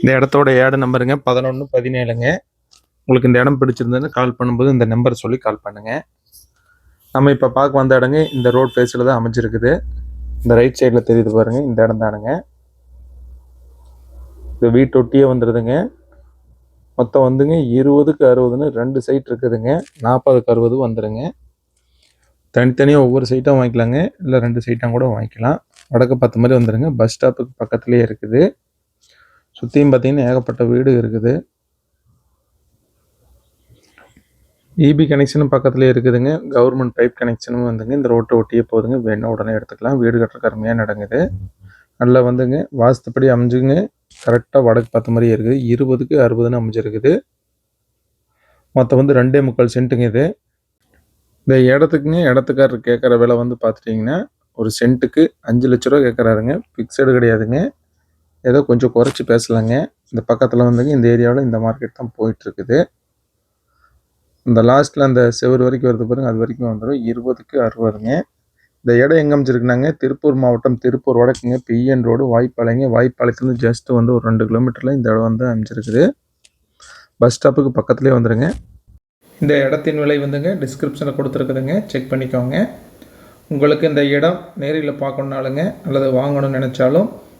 இந்த இடத்தோட ஏடு நம்பருங்க பதினொன்று பதினேழுங்க. உங்களுக்கு இந்த இடம் பிடிச்சிருந்ததுன்னு கால் பண்ணும்போது இந்த நம்பர் சொல்லி கால் பண்ணுங்க. நம்ம இப்போ பார்க்க வந்த இடங்க இந்த ரோட் ஃபேஸில் தான் அமைஞ்சிருக்குது. இந்த ரைட் சைடில் தெரியுது பாருங்க இந்த இடம் தானுங்க. இந்த வீட்டொட்டியே வந்துடுதுங்க மொத்தம் வந்துங்க இருபதுக்கு அறுபதுன்னு ரெண்டு சைட் இருக்குதுங்க. நாற்பதுக்கு அறுபது வந்துடுங்க தனித்தனியாக ஒவ்வொரு சைட்டாக வாங்கிக்கலாங்க. இல்லை ரெண்டு சைட்டாக கூட வாங்கிக்கலாம். வடக்கு பார்த்த மாதிரி வந்துடுங்க பஸ் ஸ்டாப்புக்கு பக்கத்துலேயே இருக்குது. சுற்றியும் பார்த்தீங்கன்னா ஏகப்பட்ட வீடு இருக்குது. இபி கனெக்ஷனும் பக்கத்துலேயே இருக்குதுங்க. கவர்மெண்ட் பைப் கனெக்ஷனும் வந்துங்க. இந்த ரோட்டை ஒட்டியே போதுங்க. வேணும் உடனே எடுத்துக்கலாம். வீடு கட்டுறக்கு அருமையாக நடங்குது நல்லா வந்துங்க. வாஸ்துப்படி அமைஞ்சுங்க. கரெக்டாக வடக்கு பார்த்த மாதிரியே இருக்குது இருபதுக்கு அறுபதுன்னு அமைஞ்சிருக்குது. மொத்தம் வந்து ரெண்டே முக்கால் சென்ட்டுங்க இது. இந்த இடத்துக்குங்க இடத்துக்காரர் கேட்குற விலை வந்து பார்த்துட்டிங்கன்னா ஒரு சென்ட்டுக்கு அஞ்சு லட்ச ரூபா கேட்குறாருங்க ஃபிக்ஸடு கிடையாதுங்க. ஏதோ கொஞ்சம் குறைச்சி பேசலாங்க. இந்த பக்கத்தில் வந்துங்க இந்த ஏரியாவில் இந்த மார்க்கெட் தான் போயிட்டுருக்குது. இந்த லாஸ்ட்டில் அந்த செவர் வரைக்கும் வருது பாருங்க அது வரைக்கும் வந்துடும் இருபதுக்கு அறுபதுங்க. இந்த இடம் எங்கே அமைச்சிருக்குனாங்க திருப்பூர் மாவட்டம் திருப்பூர் வடக்குங்க. பிஎன் ரோடு வாய்ப்பாளையங்க வாய்ப்பாளையத்துலேருந்து ஜஸ்ட் வந்து ஒரு ரெண்டு கிலோமீட்டரில் இந்த இடம் வந்து அமைச்சிருக்குது பஸ் ஸ்டாப்புக்கு பக்கத்துலேயே வந்துடுங்க இந்த இடத்தின் விலை வந்துங்க டிஸ்கிரிப்ஷனில் கொடுத்துருக்குதுங்க. செக் பண்ணிக்கோங்க. உங்களுக்கு இந்த இடம் நேரில் பார்க்கணுனாலுங்க அல்லது வாங்கணும்னு நினச்சாலும்